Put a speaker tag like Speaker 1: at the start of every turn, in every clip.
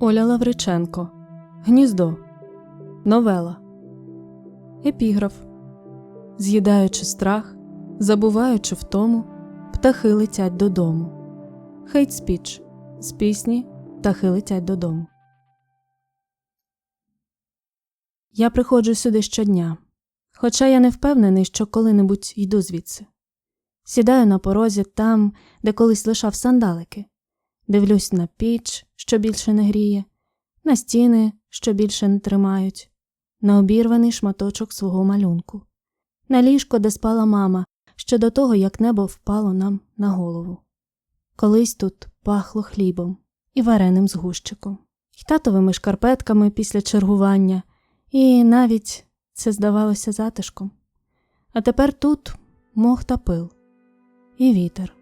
Speaker 1: Оля Лавриченко. Гніздо. Новела. Епіграф. З'їдаючи страх, забуваючи втому, птахи летять додому. Хейт спіч. З пісні Птахи летять додому. Я приходжу сюди щодня, хоча я не впевнений, що коли-небудь йду звідси. Сідаю на порозі там, де колись лишав сандалики, дивлюсь на піч, що більше не гріє, на стіни, що більше не тримають, на обірваний шматочок свого малюнку, на ліжко, де спала мама, ще до того, як небо впало нам на голову. Колись тут пахло хлібом і вареним згущиком, і татовими шкарпетками після чергування, і навіть це здавалося затишком. А тепер тут мох та пил, і вітер,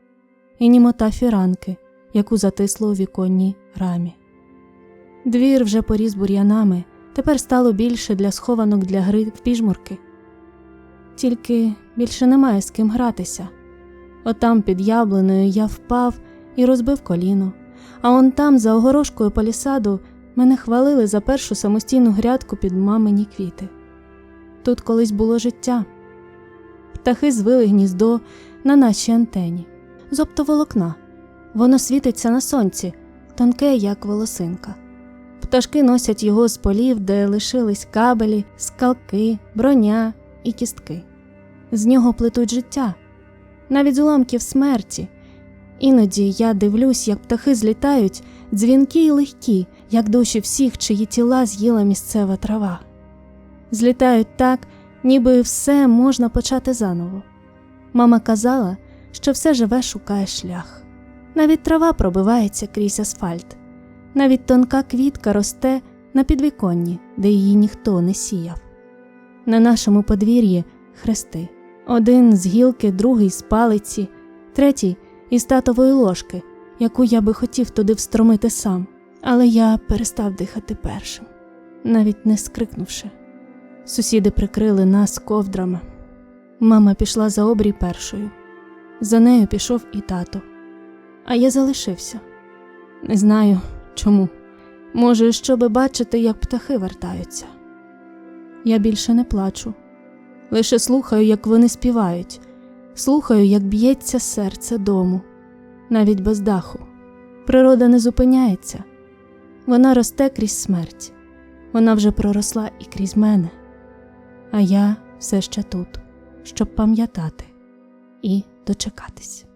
Speaker 1: і німота фіранки, яку затисло у віконній рамі. Двір вже поріс бур'янами, тепер стало більше для схованок для гри в піжмурки. Тільки більше немає з ким гратися. Отам під яблуною я впав і розбив коліно, а он там, за огорошкою палісаду, мене хвалили за першу самостійну грядку під мамині квіти. Тут колись було життя. Птахи звили гніздо на нашій антені з оптоволокна. Воно світиться на сонці, тонке, як волосинка. Пташки носять його з полів, де лишились кабелі, скалки, броня і кістки. З нього плетуть життя, навіть з уламків смерті. Іноді я дивлюсь, як птахи злітають, дзвінкі й легкі, як душі всіх, чиї тіла з'їла місцева трава. Злітають так, ніби все можна почати заново. Мама казала, що все живе шукає шлях. Навіть трава пробивається крізь асфальт, навіть тонка квітка росте на підвіконні, де її ніхто не сіяв. На нашому подвір'ї хрести один з гілки, другий з палиці, третій із татової ложки, яку я би хотів туди встромити сам, але я перестав дихати першим, навіть не скрикнувши. Сусіди прикрили нас ковдрами. Мама пішла за обрій першою. За нею пішов і тато. А я залишився. Не знаю чому. Може, щоби бачити, як птахи вертаються. Я більше не плачу. Лише слухаю, як вони співають, слухаю, як б'ється серце дому, навіть без даху. Природа не зупиняється, вона росте крізь смерть, вона вже проросла і крізь мене, а я все ще тут, щоб пам'ятати і дочекатись.